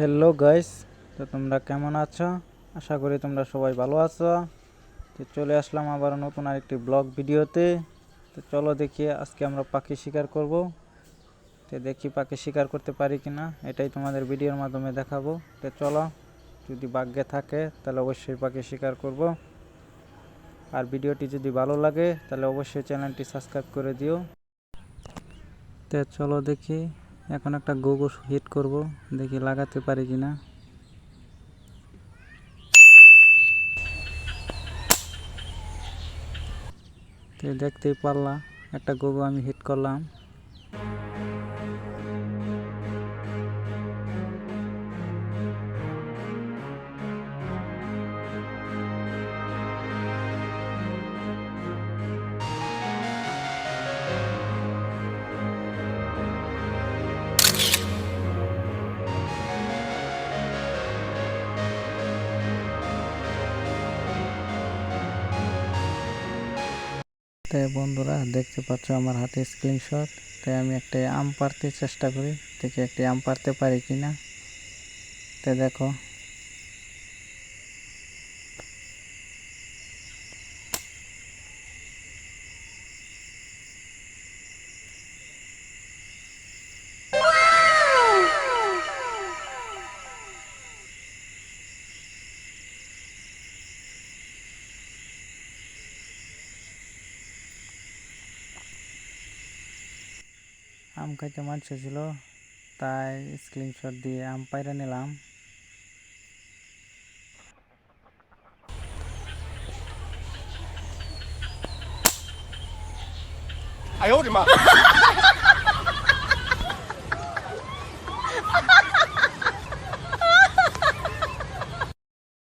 Hello guys তো তোমরা কেমন আছো? আশা করি তোমরা সবাই ভালো আছো। তো চলে আসলাম আবার নতুন আরেকটি ব্লগ ভিডিওতে। তো চলো দেখি আজকে আমরা পাখি শিকার করব। তো দেখি পাখি শিকার করতে পারি কিনা, এটাই তোমাদের ভিডিওর মাধ্যমে দেখাবো। তো চলো, যদি ভাগ্যে থাকে, তাহলে অবশ্যই পাখি শিকার করব। আর ভিডিওটি যদি ভালো লাগে, তাহলে অবশ্যই চ্যানেলটি সাবস্ক্রাইব করে দিও। তো চলো দেখি। এখন একটা গোগো হিট করব, দেখি লাগাতে পারি কি না তো দেখতেই পারলাম একটা গোগো আমি হিট করলাম। তাই বন্ধুরা, দেখতে পাচ্ছ আমার হাতে স্ক্রিনশট তাই আমি একটা আম পারতে চেষ্টা করি, দেখি একটি আম পারতে পারি কি না তাই দেখো আম খাইতে মাছ হয়েছিল তাই স্ক্রিনশট দিয়ে আম পাইরা নিলাম owed him up.